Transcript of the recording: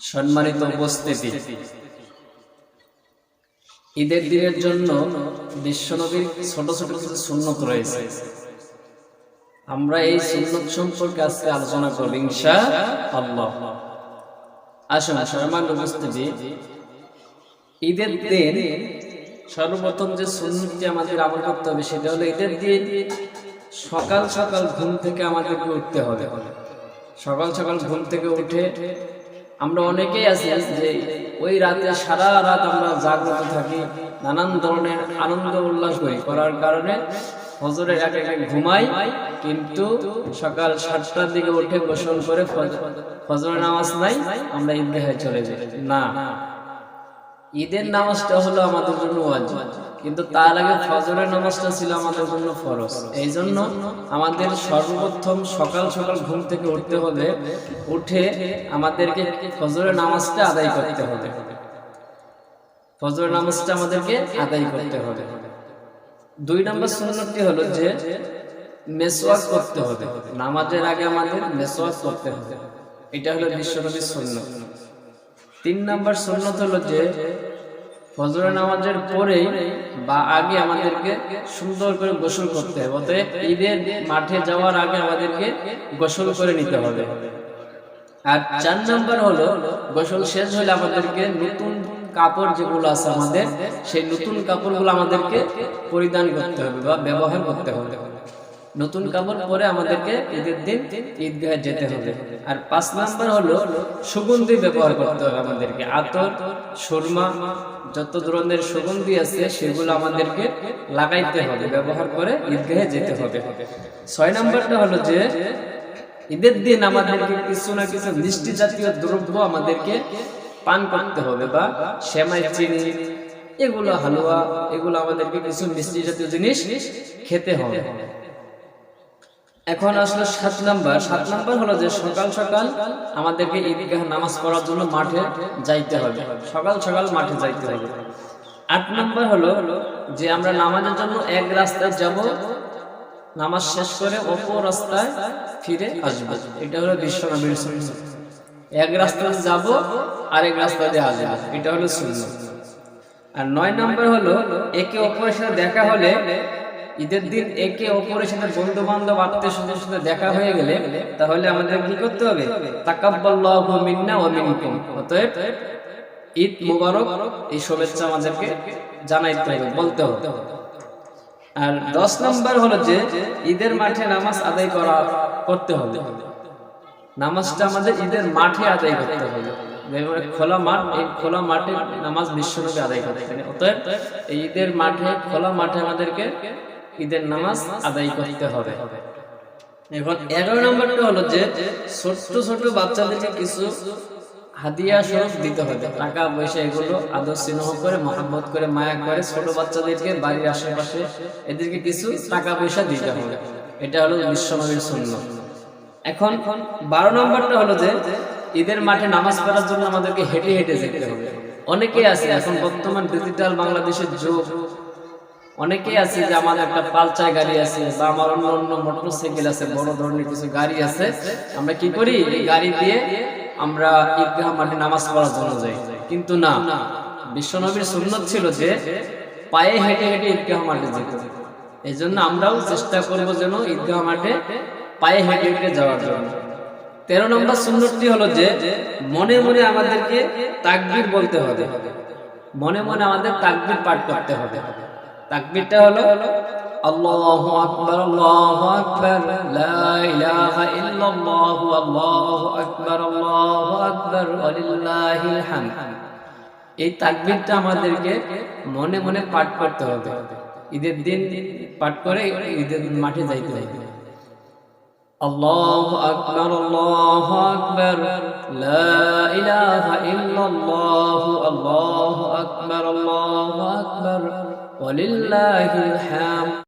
সম্মানিত উপস্থিতি। ঈদের দিনের জন্য বিশ্বনবীর ছোট ছোট কিছু সুন্নত রয়েছে। আমরা এই সুন্নত সম্পর্কে আজকে আলোচনা করব ইনশা আল্লাহ। আসুন, সম্মানিত উপস্থিতি। ঈদের দিন সর্বপ্রথম যে সুন্নতটি আমাদের আমল করতে হবে সেটা হলো ঈদের দিন সকাল সকাল ঘুম থেকে আমাদেরকে উঠতে হবে। সকাল সকাল ঘুম থেকে উঠে আমরা অনেকেই আছি যে ওই রাতে সারা রাত আমরা জাগ্রত থাকি, নানান ধরনের আনন্দ উল্লাস করি। করার কারণে ফজরের আগে আগে ঘুমাই, কিন্তু সকাল সাতটার দিকে উঠে গোসল করে ফজ- ফজরের নামাজ নাই, আমরা ঈদগাহে চলে যাই। না ঈদের নামাজটা হলো আমাদের জন্য ওয়াজিব। কিন্তু তার আগে ফজরের নামাজটা ছিল আমাদের জন্য ফরজ। এই জন্য আমাদের সর্বপ্রথম সকাল সকাল ঘুম থেকে উঠতে হবে উঠে আমাদেরকে ফজরের নামাজটা আদায় করতে হবে। ফজরের নামাজটা আমাদেরকে আদায় করতে হবে। দুই নম্বর সুন্নতটি হলো যে মেসওয়াক করতে হবে। নামাজের আগে আমাদের মেসওয়াক করতে হবে। এটা হলো বিশ্বনবীর সুন্নত। তিন নাম্বার সুন্নত হলো যে, ফজরের নামাজের পরেই বা আগে আমাদেরকে সুন্দর করে গোসল করতে হবে। অতএব ঈদের মাঠে যাওয়ার আগে আমাদেরকে গোসল করে নিতে হবে। আর চার নাম্বার হলো, গোসল শেষ হলে আমাদেরকে নতুন কাপড় যেগুলো আছে আমাদের, সেই নতুন কাপড়গুলো আমাদেরকে পরিধান করতে হবে বা ব্যবহার করতে হবে। নতুন কাপড় পরে আমাদেরকে ঈদের দিন ঈদগাহে যেতে হবে। আর পাঁচ নাম্বার হলো সুগন্ধি ব্যবহার করতে হবে আমাদেরকে। আতর সুরমা যত ধরনের সুগন্ধি আছে সেগুলো আমাদেরকে লাগাইতে হবে ব্যবহার করে ঈদগাহে যেতে হবে। ছয় নাম্বারটা হলো যে ঈদের দিন আমাদেরকে কিছু না কিছু মিষ্টি জাতীয় দ্রব্য আমাদেরকে পান করতে হবে বা সেমাই চিনি এগুলো হালুয়া এগুলো আমাদেরকে কিছু মিষ্টি জাতীয় জিনিস খেতে হবে। এখন আসলে সাত নাম্বার। সাত নাম্বার হলো যে সকাল সকাল আমাদেরকে ঈদগাহ নামাজ পড়ার জন্য মাঠে যাইতে হবে। সকাল সকাল মাঠে যাইতে হবে। আট নাম্বার হলো যে আমরা নামাজের জন্য এক রাস্তায় যাব, নামাজ শেষ করে অপর রাস্তায় ফিরে আসব। এটা হলো বিশ্বনবীর এক রাস্তায় যাব আর এক রাস্তায় দিয়ে আসব। এটা হলো সুন্নাত। আর নয় নাম্বার হলো একে অপরের সাথে দেখা হলে ঈদের দিন একে অপরের সাথে বন্ধু বান্ধব আত্মীয় স্বজনের সাথে দেখা হয়ে গেলে তাহলে আমাদের কি করতে হবে? তাকাব্বাল্লাহু অতএব ঈদ মুবারক, এই শুভেচ্ছা আমাদেরকে জানাইতে হবে, বলতে হবে। আর দশ নম্বর হলো যে ঈদের মাঠে নামাজ আদায় করা, করতে হবে। নামাজটা আমাদের ঈদের মাঠে আদায় করতে হবে। খোলা মাঠ, এই খোলা মাঠে নামাজ বিশ্বনবী আদায় করতে অতএব ঈদের মাঠে, খোলা মাঠে আমাদেরকে ঈদের নামাজ আদায় করতে হবে। এখন এগারো নম্বরটা হলো যে ছোট্ট ছোট বাচ্চাদেরকে কিছু হাদিয়া স্বরূপ দিতে হবে। টাকা, পয়সা এগুলো আদর স্নেহ করে, মহাব্বত করে, মায়া করে ছোট বাচ্চাদেরকে বাড়ির আশেপাশে এদেরকে কিছু টাকা, পয়সা দিতে হবে। এটা হলো বিশ্বনবীর শূন্য এখন বারো নম্বরটা হলো যে ঈদের মাঠে নামাজ পড়ার জন্য আমাদেরকে হেঁটে হেঁটে যেতে হবে। অনেকেই আছে, এখন বর্তমান ডিজিটাল বাংলাদেশের যুগ। অনেকেই আছে যে আমার একটা পালচায় গাড়ি আছে বা আমার অন্য অন্য মোটরসাইকেল আছে বড় ধরনের কিছু গাড়ি আছে আমরা কি করি? এই গাড়ি দিয়ে আমরা ঈদগাহ মাঠে নামাজ পড়ার জন্য যাই। কিন্তু না বিশ্বনবীর সুন্নত ছিল যে পায়ে হেঁটে হেঁটে ঈদগাহ মাঠে যেতে। এই জন্য আমরাও চেষ্টা করব যেন ঈদগাহ মাঠে পায়ে হেঁটে হেঁটে যাওয়ার জন্য। তেরো নম্বর সুন্দরটি হলো যে মনে মনে আমাদেরকে তাকবীর বলতে হবে। মনে মনে আমাদের তাকবীর পাঠ করতে হবে তাকবীরটা হলো, আল্লাহু আকবার আল্লাহু আকবার, লা ইলাহা ইল্লাল্লাহু, আল্লাহু আকবার আল্লাহু আকবার ওয়ালিল্লাহিল হামদ। এই তাকবীরটা আমাদেরকে মনে মনে পাঠ করতে হবে। ঈদের দিন পাঠ করে ঈদের দিন মাঠে যাইতে হবে। আল্লাহু আকবার আল্লাহু আকবার, লা ইলাহা ইল্লাল্লাহু, আল্লাহু আকবার আল্লাহু আকবার। ولله الحمد.